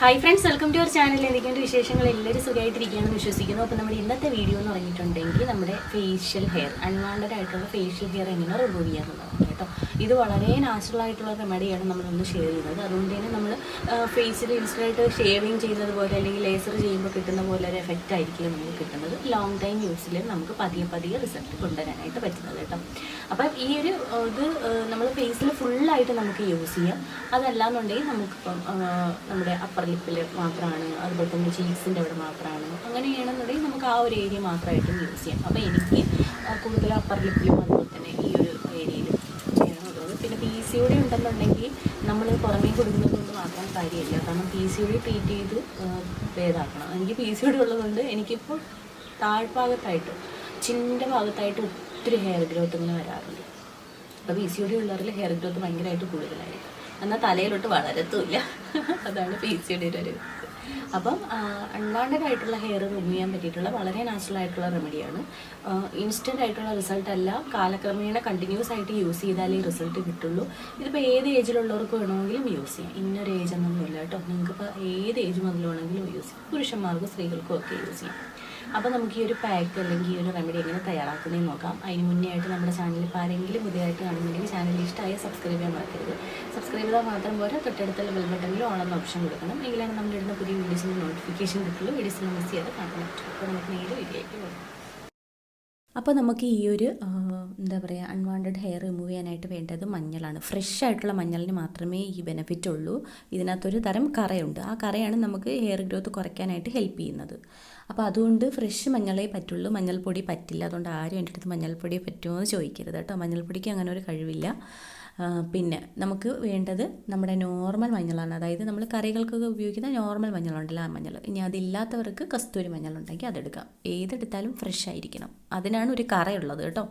Hi friends welcome to our channel എന്തൊക്കെയുണ്ട് വിശേഷങ്ങൾ? എല്ലാവരും സുഖമായിട്ടിരിക്കുകയാണെന്ന് വിശ്വസിക്കുന്നു. അപ്പോൾ നമ്മുടെ ഇന്നത്തെ വീഡിയോ എന്ന് പറഞ്ഞിട്ടുണ്ടെങ്കിൽ നമ്മുടെ ഫേഷ്യൽ ഹെയർ അൺവാണ്ടഡ് ആയിട്ടുള്ള ഫേഷ്യൽ ഹെയർ എങ്ങനെ റിമൂവ് ചെയ്യാന്നുള്ളതാണ് കേട്ടോ. ഇത് വളരെ നാച്ചുറൽ ആയിട്ടുള്ള റെമഡിയാണ് നമ്മളൊന്ന് ഷെയർ ചെയ്യുന്നത്. അതുകൊണ്ട് തന്നെ നമ്മൾ ഫേസിൽ ഇൻസ്റ്റന്റായിട്ട് ഷേവിങ് ചെയ്യുന്നത് പോലെ അല്ലെങ്കിൽ ലേസർ ചെയ്യുമ്പോൾ കിട്ടുന്ന പോലെ ഒരു എഫക്റ്റ് ആയിരിക്കില്ല നമുക്ക് കിട്ടുന്നത്. ലോങ് ടൈം യൂസിൽ നമുക്ക് പതിയെ പതിയെ റിസൾട്ട് കൊണ്ടുവരാനായിട്ട് പറ്റുന്നത് കേട്ടോ. അപ്പം ഈ ഒരു ഇത് നമ്മൾ ഫേസിൽ ഫുള്ളായിട്ട് നമുക്ക് യൂസ് ചെയ്യാം. അതല്ലാന്നുണ്ടെങ്കിൽ നമുക്കിപ്പം നമ്മുടെ അപ്പർ ലിപ്പിൽ മാത്രമാണ് അതുപോലെ തന്നെ ചീക്സിന്റെ അവിടെ മാത്രമാണ് അങ്ങനെയാണെന്നുണ്ടെങ്കിൽ നമുക്ക് ആ ഒരു ഏരിയ മാത്രമായിട്ടും യൂസ് ചെയ്യാം. അപ്പോൾ എനിക്ക് കൂടുതൽ അപ്പർ ലിപ്പിലും അതുപോലെ തന്നെ ഈ ഒരു പി സി ഒ ഡി ഉണ്ടെന്നുണ്ടെങ്കിൽ നമ്മൾ പുറമേ കൊടുക്കുന്നത് കൊണ്ട് മാത്രം കാര്യമില്ല. കാരണം P C O D treat ചെയ്ത് ഭേദമാക്കണം എനിക്ക് പി സി ഒ ഡി ഉള്ളതുകൊണ്ട് എനിക്കിപ്പോൾ താഴ്ഭാഗത്തായിട്ട് ചിന്റെ ഭാഗത്തായിട്ട് ഒത്തിരി ഹെയർ ഗ്രോത്ത് ഇങ്ങനെ വരാറുണ്ട്. അപ്പോൾ പി സി ഒ ഡി ഉള്ളവരിൽ ഹെയർ ഗ്രോത്ത് ഭയങ്കരമായിട്ട് കൂടുതലായിരിക്കും. എന്നാൽ തലയിലോട്ട് വളരത്തുമില്ല. അതാണ് പി സി ഒ ഡിയുടെ ഒരു. അപ്പം അൺവാണ്ടഡ് ആയിട്ടുള്ള ഹെയർ റിമൂവ് ചെയ്യാൻ പറ്റിയിട്ടുള്ള വളരെ നാച്ചുറൽ ആയിട്ടുള്ള റെമഡിയാണ് ഇൻസ്റ്റന്റ് ആയിട്ടുള്ള റിസൾട്ട് അല്ല. കാലക്രമേണ കണ്ടിന്യൂസ് ആയിട്ട് യൂസ് ചെയ്താലേ റിസൾട്ട് കിട്ടുള്ളൂ. ഇതിപ്പോൾ ഏത് ഏജിലുള്ളവർക്ക് വേണമെങ്കിലും യൂസ് ചെയ്യാം. ഇന്നൊരു ഏജ് എന്നൊന്നുമില്ല കേട്ടോ. നിങ്ങൾക്കിപ്പോൾ ഏത് ഏജ് മുതൽ വേണമെങ്കിലും യൂസ് ചെയ്യാം. പുരുഷന്മാർക്കും സ്ത്രീകൾക്കും ഒക്കെ യൂസ് ചെയ്യാം. അപ്പോൾ നമുക്ക് ഈ ഒരു പാക്ക് അല്ലെങ്കിൽ ഈ ഒരു റെമഡി എങ്ങനെ തയ്യാറാക്കുന്നതെന്ന് നോക്കാം. അതിന് മുന്നേ ആയിട്ട് നമ്മുടെ ചാനലിൽ ഇപ്പോൾ ആരെങ്കിലും പുതിയതായിട്ട് കാണുന്നുണ്ടെങ്കിൽ ചാനൽ ഇഷ്ടമായ സബ്സ്ക്രൈബ് ചെയ്യാൻ മറക്കരുത്. സബ്സ്ക്രൈബ് ചെയ്താൽ മാത്രം പോരാ തൊട്ടടുത്തുള്ള ബെൽ ബട്ടണിൽ ഓണെന്ന ഓപ്ഷൻ കൊടുക്കണം. എങ്കിലാണ് നമ്മളിടുന്ന പുതിയ വീഡിയോസിന്റെ നോട്ടിഫിക്കേഷൻ കിട്ടുള്ളൂ. വീഡിയോസിൽ മിസ് ചെയ്യാതെ കാണാൻ പറ്റും അപ്പോൾ നമുക്ക് നേരെ വീഡിയോയ്ക്ക് പോകാം. അപ്പോൾ നമുക്ക് ഈ ഒരു എന്താ പറയുക അൺവാണ്ടഡ് ഹെയർ റിമൂവ് ചെയ്യാനായിട്ട് വേണ്ടത് മഞ്ഞളാണ്. ഫ്രഷ് ആയിട്ടുള്ള മഞ്ഞളിന് മാത്രമേ ഈ ബെനിഫിറ്റ് ഉള്ളൂ. ഇതിനകത്തൊരു തരം കറയുണ്ട്. ആ കറയാണ് നമുക്ക് ഹെയർ ഗ്രോത്ത് കുറയ്ക്കാനായിട്ട് ഹെൽപ്പ് ചെയ്യുന്നത്. അപ്പോൾ അതുകൊണ്ട് ഫ്രഷ് മഞ്ഞളേ പറ്റുള്ളൂ. മഞ്ഞൾപ്പൊടി പറ്റില്ല. അതുകൊണ്ട് ആരും എന്റെ അടുത്ത് മഞ്ഞൾപ്പൊടി പറ്റുമോ എന്ന് ചോദിക്കരുത് കേട്ടോ. മഞ്ഞൾപ്പൊടിക്ക് അങ്ങനെ ഒരു കഴിവില്ല. പിന്നെ നമുക്ക് വേണ്ടത് നമ്മുടെ നോർമൽ മഞ്ഞളാണ്. അതായത് നമ്മൾ കറികൾക്കൊക്കെ ഉപയോഗിക്കുന്ന നോർമൽ മഞ്ഞളുണ്ടല്ലോ ആ മഞ്ഞൾ ഇനി അതില്ലാത്തവർക്ക് കസ്തൂരി മഞ്ഞളുണ്ടെങ്കിൽ അതെടുക്കാം. ഏതെടുത്താലും ഫ്രഷ് ആയിരിക്കണം. അതിനാണ് ഒരു കറയുള്ളത് കേട്ടോ.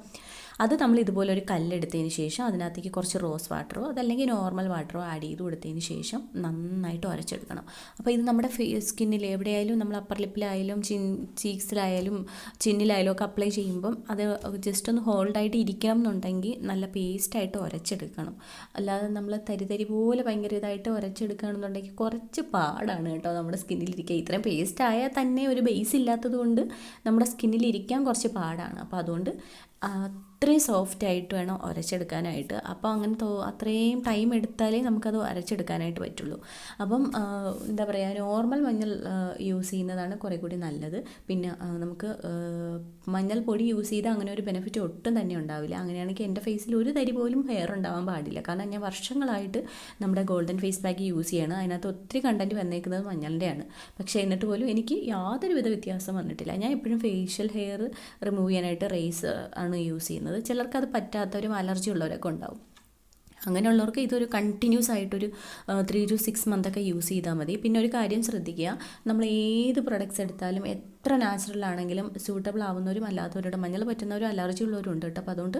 അത് നമ്മൾ ഇതുപോലെ ഒരു കല്ലെടുത്തതിന് ശേഷം അതിനകത്തേക്ക് കുറച്ച് റോസ് വാട്ടറോ അതല്ലെങ്കിൽ നോർമൽ വാട്ടറോ ആഡ് ചെയ്ത് കൊടുത്തതിന് ശേഷം നന്നായിട്ട് ഉരച്ചെടുക്കണം. അപ്പോൾ ഇത് നമ്മുടെ ഫേ സ്കിന്നിൽ എവിടെയായാലും നമ്മൾ അപ്പർ ലിപ്പിലായാലും ചിൻ ചീക്സിലായാലും ചിന്നിലായാലും ഒക്കെ അപ്ലൈ ചെയ്യുമ്പം അത് ജസ്റ്റ് ഒന്ന് ഹോൾഡായിട്ട് ഇരിക്കണം എന്നുണ്ടെങ്കിൽ നല്ല പേസ്റ്റായിട്ട് ഉരച്ചെടുക്കണം. അല്ലാതെ നമ്മൾ തരിതരി തരി പോലെ ഭയങ്കര ഇതായിട്ട് ഉരച്ചെടുക്കുകയാണെന്നുണ്ടെങ്കിൽ കുറച്ച് പാടാണ് കേട്ടോ നമ്മുടെ സ്കിന്നിലിരിക്കുക ഇത്രയും പേസ്റ്റ് ആയാൽ തന്നെ ഒരു ബേസ് ഇല്ലാത്തത് കൊണ്ട് നമ്മുടെ സ്കിന്നിൽ ഇരിക്കാൻ കുറച്ച് പാടാണ്. അപ്പോൾ അതുകൊണ്ട് അത്രയും സോഫ്റ്റ് ആയിട്ട് വേണം ഒരച്ചെടുക്കാനായിട്ട് അപ്പോൾ അങ്ങനെ തോ അത്രയും ടൈം എടുത്താലേ നമുക്കത് അരച്ചെടുക്കാനായിട്ട് പറ്റുള്ളൂ. അപ്പം എന്താ പറയുക നോർമൽ മഞ്ഞൾ യൂസ് ചെയ്യുന്നതാണ് കുറേ കൂടി നല്ലത്. പിന്നെ നമുക്ക് മഞ്ഞൾ പൊടി യൂസ് ചെയ്താൽ അങ്ങനെ ഒരു ബെനിഫിറ്റ് ഒട്ടും തന്നെ ഉണ്ടാവില്ല. അങ്ങനെയാണെങ്കിൽ എന്റെ ഫേസിൽ ഒരു തരി പോലും ഹെയർ ഉണ്ടാവാൻ പാടില്ല. കാരണം ഞാൻ വർഷങ്ങളായിട്ട് നമ്മുടെ ഗോൾഡൻ ഫേസ് പാക്ക് യൂസ് ചെയ്യണം. അതിനകത്ത് ഒത്തിരി കണ്ടന്റ് വന്നേക്കുന്നത് മഞ്ഞളിന്റെയാണ്. പക്ഷേ എന്നിട്ട് പോലും എനിക്ക് യാതൊരുവിധ വ്യത്യാസം വന്നിട്ടില്ല. ഞാൻ എപ്പോഴും ഫേഷ്യൽ ഹെയർ റിമൂവ് ചെയ്യാനായിട്ട് റേസ് യൂസ് ചെയ്യുന്നത്. ചിലർക്ക് അത് പറ്റാത്തവരും അലർജി ഉള്ളവരൊക്കെ ഉണ്ടാവും. അങ്ങനെയുള്ളവർക്ക് ഇതൊരു കണ്ടിന്യൂസ് ആയിട്ടൊരു ത്രീ ടു സിക്സ് മന്തൊക്കെ യൂസ് ചെയ്താൽ മതി. പിന്നെ ഒരു കാര്യം ശ്രദ്ധിക്കുക. നമ്മൾ ഏത് പ്രൊഡക്ട്സ് എടുത്താലും എത്ര നാച്ചുറൽ ആണെങ്കിലും സ്യൂട്ടബിൾ ആവുന്നവരും അല്ലാത്തവരുടെ മഞ്ഞൾ പറ്റുന്നവരും അലർജി ഉള്ളവരും ഉണ്ട് കേട്ടോ. അപ്പോൾ അതുകൊണ്ട്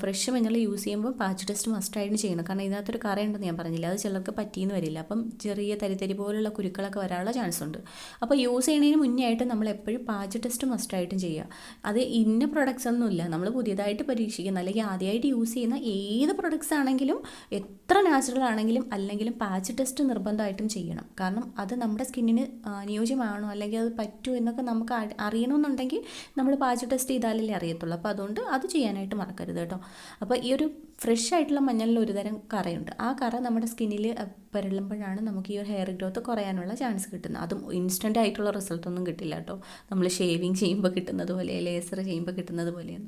ഫ്രഷ് മഞ്ഞൾ യൂസ് ചെയ്യുമ്പോൾ പാച്ച് ടെസ്റ്റ് മസ്റ്റായിട്ട് ചെയ്യണം. കാരണം ഇതിനകത്തൊരു കറയുണ്ടെന്ന് ഞാൻ പറഞ്ഞില്ല അത് ചിലർക്ക് പറ്റിയെന്ന് വരില്ല. അപ്പം ചെറിയ തരിത്തരി തരി പോലുള്ള കുരുക്കളൊക്കെ വരാനുള്ള ചാൻസ് ഉണ്ട്. അപ്പോൾ യൂസ് ചെയ്യുന്നതിന് മുന്നേ ആയിട്ട് നമ്മൾ എപ്പോഴും പാച്ച് ടെസ്റ്റ് മസ്റ്റായിട്ടും ചെയ്യുക. അത് ഇന്ന പ്രൊഡക്ട്സ് ഒന്നുമില്ല നമ്മൾ പുതിയതായിട്ട് പരീക്ഷിക്കുന്ന അല്ലെങ്കിൽ ആദ്യമായിട്ട് യൂസ് ചെയ്യുന്ന ഏത് പ്രൊഡക്ട്സ് ആണെങ്കിലും എത്ര നാച്ചുറൽ ആണെങ്കിലും അല്ലെങ്കിലും പാച്ച് ടെസ്റ്റ് നിർബന്ധമായിട്ടും ചെയ്യണം. കാരണം അത് നമ്മുടെ സ്കിന്നിന് അനുയോജ്യമാണോ അല്ലെങ്കിൽ അത് പറ്റുമോ എന്നൊക്കെ നമുക്ക് അറി- അറിയണമെന്നുണ്ടെങ്കിൽ നമ്മൾ പാച്ച് ടെസ്റ്റ് ചെയ്താലല്ലേ അറിയത്തുള്ളൂ. അപ്പോൾ അതുകൊണ്ട് അത് ചെയ്യാനായിട്ട് മറക്കരുത് കേട്ടോ. അപ്പോൾ ഈ ഒരു ഫ്രഷ് ആയിട്ടുള്ള മഞ്ഞളിൽ ഒരുതരം കറയുണ്ട്. ആ കറ നമ്മുടെ സ്കിന്നിൽ പുരളുമ്പോഴാണ് നമുക്ക് ഈ ഒരു ഹെയർ ഗ്രോത്ത് കുറയാനുള്ള ചാൻസ് കിട്ടുന്നത്. അതും ഇൻസ്റ്റന്റ് ആയിട്ടുള്ള റിസൾട്ട് ഒന്നും കിട്ടില്ല കേട്ടോ നമ്മൾ ഷേവിങ് ചെയ്യുമ്പോൾ കിട്ടുന്നത് പോലെ ലേസർ ചെയ്യുമ്പോൾ കിട്ടുന്നത് പോലെയാണ്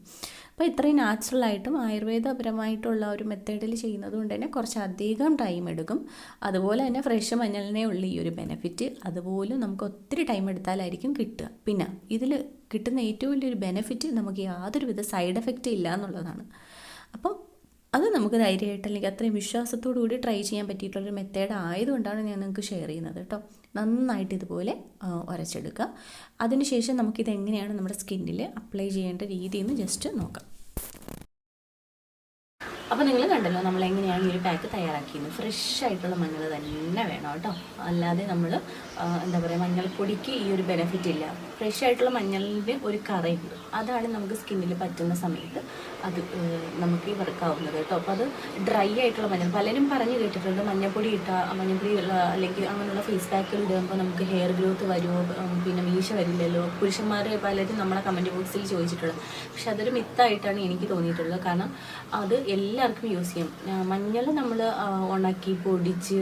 അപ്പോൾ ഇത്രയും നാച്ചുറലായിട്ടും ആയുർവേദപരമായിട്ടുള്ള ഒരു മെത്തേഡിൽ ചെയ്യുന്നത് കൊണ്ട് തന്നെ കുറച്ച് അധികം ടൈം എടുക്കും. അതുപോലെ തന്നെ ഫ്രഷ് മഞ്ഞളിനെ ഉള്ള ഈ ഒരു ബെനിഫിറ്റ് അതുപോലെ നമുക്ക് ഒത്തിരി ടൈം എടുത്താലായിരിക്കും കിട്ടുക. പിന്നെ ഇതിൽ കിട്ടുന്ന ഏറ്റവും വലിയൊരു ബെനിഫിറ്റ് നമുക്ക് യാതൊരുവിധ സൈഡ് എഫക്റ്റ് ഇല്ല എന്നുള്ളതാണ്. അപ്പം അത് നമുക്ക് ധൈര്യമായിട്ട് അല്ലെങ്കിൽ അത്രയും വിശ്വാസത്തോടു കൂടി ട്രൈ ചെയ്യാൻ പറ്റിയിട്ടുള്ളൊരു മെത്തേഡ് ആയതുകൊണ്ടാണ് ഞാൻ നിങ്ങൾക്ക് ഷെയർ ചെയ്യുന്നത് കേട്ടോ. നന്നായിട്ട് ഇതുപോലെ ഉരച്ചെടുക്കുക അതിനുശേഷം നമുക്കിത് എങ്ങനെയാണ് നമ്മുടെ സ്കിന്നിൽ അപ്ലൈ ചെയ്യേണ്ട രീതി എന്ന് ജസ്റ്റ് നോക്കാം. അപ്പോൾ നിങ്ങൾ കണ്ടല്ലോ നമ്മൾ എങ്ങനെയാണ് ഈ ഒരു പാക്ക് തയ്യാറാക്കിയത്. ഫ്രഷ് ആയിട്ടുള്ള മഞ്ഞൾ തന്നെ വേണം കേട്ടോ. അല്ലാതെ നമ്മൾ എന്താ പറയുക മഞ്ഞൾപ്പൊടിക്ക് ഈ ഒരു ബെനിഫിറ്റ് ഇല്ല. ഫ്രഷ് ആയിട്ടുള്ള മഞ്ഞളിന്റെ ഒരു കറയുണ്ട്. അതാണ് നമുക്ക് സ്കിന്നിൽ പറ്റുന്ന സമയത്ത് അത് നമുക്ക് വർക്കാവുന്നത് കേട്ടോ. അപ്പോൾ അത് ഡ്രൈ ആയിട്ടുള്ള മഞ്ഞൾ. പലരും പറഞ്ഞു കേട്ടിട്ടുണ്ട് മഞ്ഞൾപ്പൊടി ഇട്ടാൽ മഞ്ഞൾപ്പൊടി അല്ലെങ്കിൽ അങ്ങനെയുള്ള ഫേസ് പാക്കുകൾ ഇടുമ്പോൾ നമുക്ക് ഹെയർ ഗ്രോത്ത് വരുമോ പിന്നെ മീശ വരില്ലല്ലോ. പുരുഷന്മാർ പലരും നമ്മളെ കമന്റ് ബോക്സിൽ ചോദിച്ചിട്ടുള്ളത് പക്ഷെ അതൊരു മിത്തായിട്ടാണ് എനിക്ക് തോന്നിയിട്ടുള്ളത്. കാരണം അത് എല്ലാവർക്കും യൂസ് ചെയ്യാം. മഞ്ഞൾ നമ്മൾ ഉണക്കി പൊടിച്ച്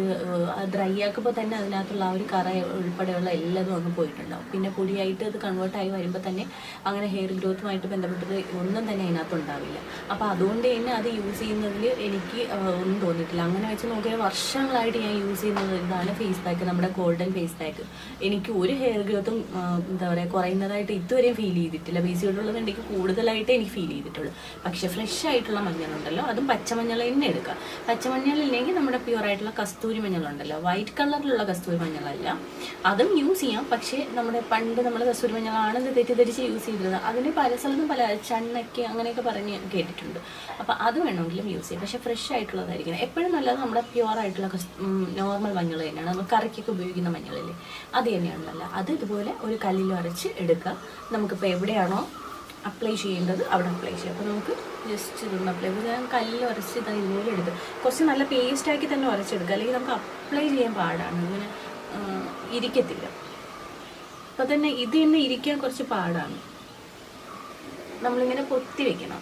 ഡ്രൈ ആക്കുമ്പോൾ തന്നെ അതിനകത്തുള്ള ആ ഒരു കറ ഉൾപ്പെടെയുള്ള എല്ലാതും അങ്ങ് പോയിട്ടുണ്ടാവും. പിന്നെ പൊടിയായിട്ട് അത് കൺവേർട്ട് ആയി വരുമ്പോൾ തന്നെ അങ്ങനെ ഹെയർ ഗ്രോത്തുമായിട്ട് ബന്ധപ്പെട്ടത് ഒന്നും തന്നെ അതിനകത്ത് ഉണ്ടാവില്ല. അപ്പോൾ അതുകൊണ്ട് തന്നെ അത് യൂസ് ചെയ്യുന്നതിൽ എനിക്ക് ഒന്നും തോന്നിയിട്ടില്ല. അങ്ങനെ വെച്ച് നോക്കിയാൽ വർഷങ്ങളായിട്ട് ഞാൻ യൂസ് ചെയ്യുന്നത് ഇതാണ് ഫേസ് പാക്ക് നമ്മുടെ ഗോൾഡൻ ഫേസ് പാക്ക് എനിക്ക് ഒരു ഹെയർ ഗ്രോത്തും എന്താ പറയുക കുറയുന്നതായിട്ട് ഇതുവരെയും ഫീൽ ചെയ്തിട്ടില്ല. ബേസ് എനിക്ക് കൂടുതലായിട്ട് എനിക്ക് ഫീൽ ചെയ്തിട്ടുള്ളൂ. പക്ഷേ ഫ്രഷ് ആയിട്ടുള്ള മഞ്ഞളുണ്ടല്ലോ അതും പച്ചമഞ്ഞൾ തന്നെ എടുക്കുക പച്ചമഞ്ഞളില്ലെങ്കിൽ നമ്മുടെ പ്യുവർ ആയിട്ടുള്ള കസ്തൂരി മഞ്ഞളുണ്ടല്ലോ. വൈറ്റ് കളറിലുള്ള കസ്തൂരി മഞ്ഞളല്ല. അതും യൂസ് ചെയ്യാം. പക്ഷേ നമ്മുടെ പണ്ട് നമ്മൾ കസ്തൂരി ഇത് തെറ്റിദ്ധരിച്ച് യൂസ് ചെയ്തിരുന്നത്. അതിന് പല സ്ഥലത്തും പല ചണ്ണൊക്കെ അങ്ങനെയൊക്കെ പറഞ്ഞ് കേട്ടിട്ടുണ്ട്. അപ്പോൾ അത് വേണമെങ്കിലും യൂസ് ചെയ്യാം. പക്ഷേ ഫ്രഷ് ആയിട്ടുള്ളതായിരിക്കണം. എപ്പോഴും നല്ലത് നമ്മുടെ പ്യുവർ ആയിട്ടുള്ള നോർമൽ മഞ്ഞൾ തന്നെയാണ്. നമ്മൾ കറിക്കൊക്കെ ഉപയോഗിക്കുന്ന മഞ്ഞളില്ലേ? അത് തന്നെയാണ് നല്ല അത് ഇതുപോലെ ഒരു കല്ലിൽ അരച്ച് എടുക്കുക. നമുക്കിപ്പോൾ എവിടെയാണോ അപ്ലൈ ചെയ്യേണ്ടത് അവിടെ അപ്ലൈ ചെയ്യാം. അപ്പോൾ നമുക്ക് ജസ്റ്റ് ഇതൊന്ന് അപ്ലൈ ചെയ്ത് ഞാൻ കല്ലിൽ ഉരച്ച് ഇത് ഇതുപോലെ എടുക്കുക കുറച്ച് നല്ല പേസ്റ്റാക്കി തന്നെ ഉരച്ചെടുക്കുക അല്ലെങ്കിൽ നമുക്ക് അപ്ലൈ ചെയ്യാൻ പാടാണ്. ഇങ്ങനെ ആ, ഇരിക്കത്തില്ല. അപ്പോൾ തന്നെ ഇത് തന്നെ ഇരിക്കാൻ കുറച്ച് പാടാണ്. നമ്മളിങ്ങനെ പൊത്തി വെക്കണം.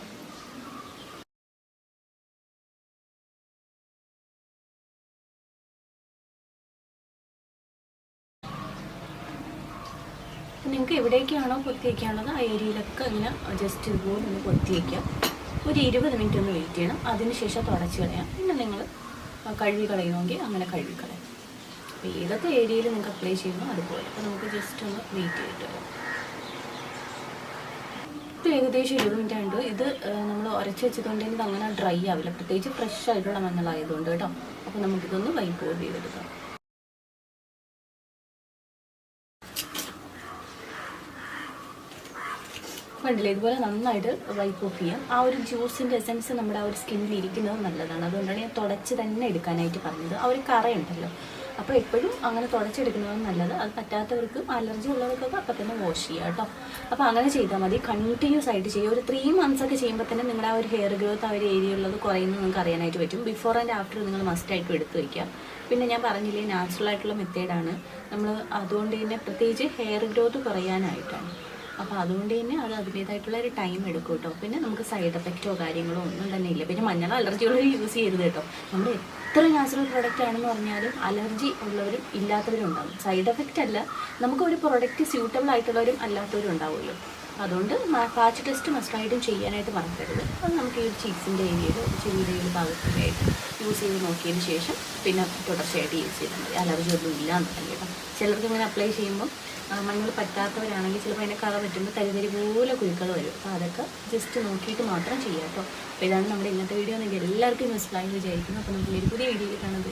നിങ്ങൾക്ക് എവിടേക്കാണോ പൊത്തി വയ്ക്കാനുള്ളത് ആ ഏരിയയിലൊക്കെ ഇങ്ങനെ ജസ്റ്റ് ഇതുപോലെ ഒന്ന് പൊത്തി വയ്ക്കാം ഒരു ഇരുപത് മിനിറ്റ് ഒന്ന് വെയിറ്റ് ചെയ്യണം. അതിനുശേഷം തുടച്ച് കളയാം. പിന്നെ നിങ്ങൾ കഴുകി കളയുമെങ്കിൽ അങ്ങനെ കഴുകി കളയാം. അപ്പോൾ ഏതൊക്കെ ഏരിയയിൽ നിങ്ങൾക്ക് അപ്ലൈ ചെയ്യുന്നു അതുപോലെ. അപ്പോൾ നമുക്ക് ജസ്റ്റ് ഒന്ന് വെയിറ്റ് ചെയ്തിട്ട് ഇത് ഏകദേശം ഇരുപത് മിനിറ്റ് ആയിട്ട് ഇത് നമ്മൾ ഉരച്ച് വെച്ചതുകൊണ്ട് ഇത് അങ്ങനെ ഡ്രൈ ആവില്ല. പ്രത്യേകിച്ച് ഫ്രഷ് ആയിട്ടുള്ള മഞ്ഞളായതുകൊണ്ട് കേട്ടോ. അപ്പോൾ നമുക്കിതൊന്ന് വൈപ്പ് ഓഫ് ചെയ്തെടുക്കാം. കണ്ടില്ലേ? ഇതുപോലെ നന്നായിട്ട് വൈപ്പ് ഓഫ് ചെയ്യാം. ആ ഒരു ജ്യൂസിന്റെ എസൻസ് നമ്മുടെ ആ ഒരു സ്കിന്നിൽ ഇരിക്കുന്നത് നല്ലതാണ്. അതുകൊണ്ടാണ് ഞാൻ തുടച്ച് തന്നെ എടുക്കാനായിട്ട് പറഞ്ഞത്. ആ ഒരു കറയുണ്ടല്ലോ. അപ്പോൾ എപ്പോഴും അങ്ങനെ തുടച്ചെടുക്കുന്നതാണ് നല്ലത്. അത് പറ്റാത്തവർക്ക് അലർജി ഉള്ളവർക്കൊക്കെ അപ്പം തന്നെ വാഷ് ചെയ്യുക കേട്ടോ. അപ്പോൾ അങ്ങനെ ചെയ്താൽ മതി. കണ്ടിന്യൂസ് ആയിട്ട് ചെയ്യുക. ഒരു ത്രീ മന്ത്സ് ഒക്കെ ചെയ്യുമ്പോൾ തന്നെ നിങ്ങളുടെ ആ ഒരു ഹെയർ ഗ്രോത്ത് ആ ഒരു ഏരിയ ഉള്ളത് കുറയുന്നത് നിങ്ങൾക്ക് അറിയാനായിട്ട് പറ്റും. ബിഫോർ ആൻഡ് ആഫ്റ്റർ നിങ്ങൾ മസ്റ്റായിട്ടും എടുത്ത് വയ്ക്കുക പിന്നെ ഞാൻ പറഞ്ഞില്ലേ നാച്ചുറൽ ആയിട്ടുള്ള മെത്തേഡാണ് നമ്മൾ അതുകൊണ്ട് തന്നെ പ്രത്യേകിച്ച് ഹെയർ ഗ്രോത്ത് കുറയാനായിട്ടാണ്. അപ്പോൾ അതുകൊണ്ട് തന്നെ അത് അതിന്റേതായിട്ടുള്ള ഒരു ടൈം എടുക്കും കേട്ടോ പിന്നെ നമുക്ക് സൈഡ് എഫക്റ്റോ കാര്യങ്ങളോ ഒന്നും തന്നെ ഇല്ല. പിന്നെ മഞ്ഞൾ അലർജിയുള്ളവർ യൂസ് ചെയ്യരുത് കേട്ടോ നമ്മൾ എത്ര നാച്ചുറൽ പ്രോഡക്റ്റ് ആണെന്ന് പറഞ്ഞാലും അലർജി ഉള്ളവരും ഇല്ലാത്തവരും ഉണ്ടാകും സൈഡ് എഫക്റ്റ് അല്ല നമുക്ക് ഒരു പ്രോഡക്റ്റ് സ്യൂട്ടബിൾ ആയിട്ടുള്ളവരും അല്ലാത്തവരും ഉണ്ടാവുമല്ലോ. അതുകൊണ്ട് പാച്ച് ടെസ്റ്റ് മസ്റ്റായിട്ടും ചെയ്യാനായിട്ട് മറക്കരുത്. അത് നമുക്ക് ഈ ഒരു ചീസിന്റെ ഒരു ഭാഗത്തൊക്കെ ആയിട്ട് യൂസ് ചെയ്ത് നോക്കിയതിന് ശേഷം പിന്നെ തുടർച്ചയായിട്ട് യൂസ് ചെയ്താൽ മതി. അലർജി ഒന്നും ഇല്ല എന്നുണ്ടെങ്കിൽ കേട്ടോ. ചിലർക്ക് ഇങ്ങനെ അപ്ലൈ ചെയ്യുമ്പോൾ മഞ്ഞൾ പറ്റാത്തവരാണെങ്കിൽ ചിലപ്പോൾ അതിന്റെ കളർ പറ്റുമ്പോൾ തരിതരി പോലെ കുരുക്കൾ വരും. അപ്പോൾ അതൊക്കെ ജസ്റ്റ് നോക്കിയിട്ട് മാത്രം ചെയ്യാം കേട്ടോ. അപ്പോൾ ഇതാണ് നമ്മുടെ ഇന്നത്തെ വീഡിയോ എന്നെങ്കിൽ എല്ലാവർക്കും ആയി വിചാരിക്കുന്നു. അപ്പോൾ നമുക്ക് ഒരു പുതിയ വീഡിയോയിൽ കാണുന്നത്